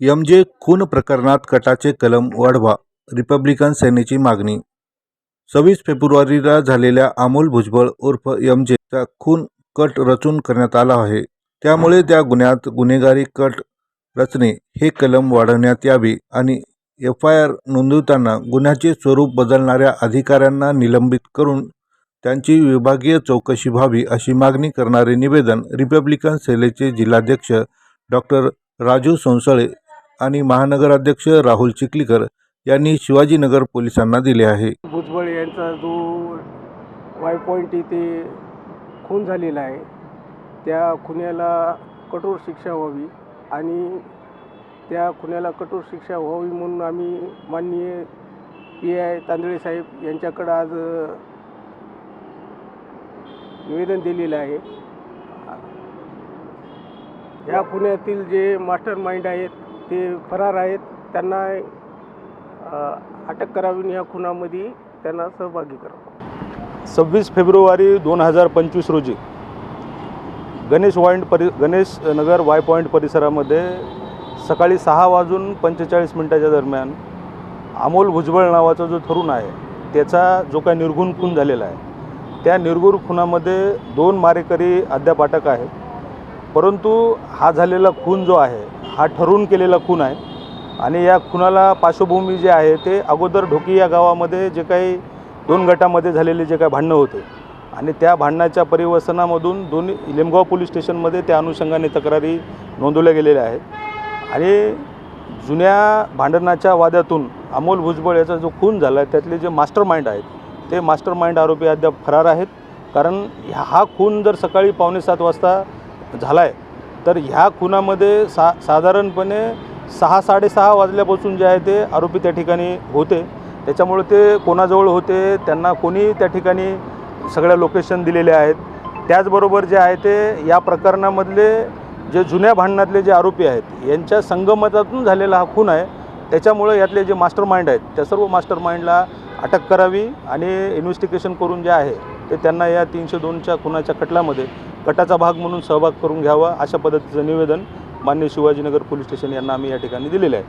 M जे खून प्रकरणात कटाचे कलम वाढवा रिपब्लिकन सेनेची मागणी. सव्वीस फेब्रुवारीला झालेल्या अमोल भुजबळ उर्फ एम जेचा खून कट रचून करण्यात आला आहे. त्यामुळे त्या गुन्ह्यात गुन्हेगारी कट रचणे हे कलम वाढवण्यात यावे आणि एफ आय आर नोंदवताना गुन्ह्याचे स्वरूप बदलणाऱ्या अधिकाऱ्यांना निलंबित करून त्यांची विभागीय चौकशी व्हावी अशी मागणी करणारे निवेदन रिपब्लिकन सेनेचे जिल्हाध्यक्ष डॉक्टर राजू सोनसळे आणि महानगराध्यक्ष राहुल चिखलीकर यांनी शिवाजीनगर पोलिसांना दिले आहे. भुजबळ यांचा जो वाय पॉईंट इथे खून झालेला आहे त्या खुन्याला कठोर शिक्षा व्हावी आणि त्या खुन्याला कठोर शिक्षा व्हावी म्हणून आम्ही माननीय पी आय तांदळे साहेब यांच्याकडं आज निवेदन दिलेलं आहे. या खुन्यातील जे मास्टर माइंड आहेत ते फरार आहेत. त्यांना अटक करावी या खुनामध्ये त्यांना सहभागी करावं सव्वीस फेब्रुवारी दोन हजार पंचवीस रोजी गणेश वाईंड परि गणेश नगर वाय पॉईंट परिसरामध्ये सकाळी सहा वाजून पंचेचाळीस मिनटाच्या दरम्यान अमोल भुजबळ नावाचा जो तरुण आहे त्याचा जो काही निर्गुण खून झालेला आहे त्या निर्गुण खुनामध्ये दोन मारेकरी अद्याप अटक आहेत. परंतु हा झालेला खून जो आहे हा ठरवून केलेला खून आहे. आणि या खुनाला पार्श्वभूमी जे आहे ते अगोदर ढोकी या गावामध्ये जे काही दोन गटामध्ये झालेले जे काही भांडणं होते. आणि त्या भांडणाच्या परिवसनामधून दोन्ही लिमगाव पोलीस स्टेशनमध्ये त्या अनुषंगाने तक्रारी नोंदवल्या गेलेल्या आहेत. आणि जुन्या भांडणाच्या वाद्यातून अमोल भुजबळ याचा जो खून झाला आहे त्यातले जे मास्टर माइंड आहेत ते मास्टर माइंड आरोपी अद्याप फरार आहेत. कारण हा खून जर सकाळी पावणे सात वाजता झाला आहे तर ह्या खुनामध्ये सा साधारणपणे सहा साडेसहा वाजल्यापासून जे आहे ते आरोपी त्या ठिकाणी होते. त्याच्यामुळे ते कोणाजवळ होते त्यांना कोणी त्या ठिकाणी सगळ्या लोकेशन दिलेले आहेत. त्याचबरोबर जे आहे ते या प्रकरणामधले जे जुन्या भांडणातले जे आरोपी आहेत यांच्या संगमतातून झालेला हा खून आहे. त्याच्यामुळे यातले जे मास्टर माइंड आहेत त्या सर्व मास्टर माइंडला अटक करावी आणि इन्व्हेस्टिगेशन करून जे आहे ते त्यांना या तीनशे दोनच्या खुनाच्या खटल्यामध्ये गटाचा भाग म्हणून सहभाग करून घ्यावा अशा पद्धतीचं निवेदन मान्य शिवाजीनगर पोलीस स्टेशन यांना आम्ही या ठिकाणी दिलेलं आहे.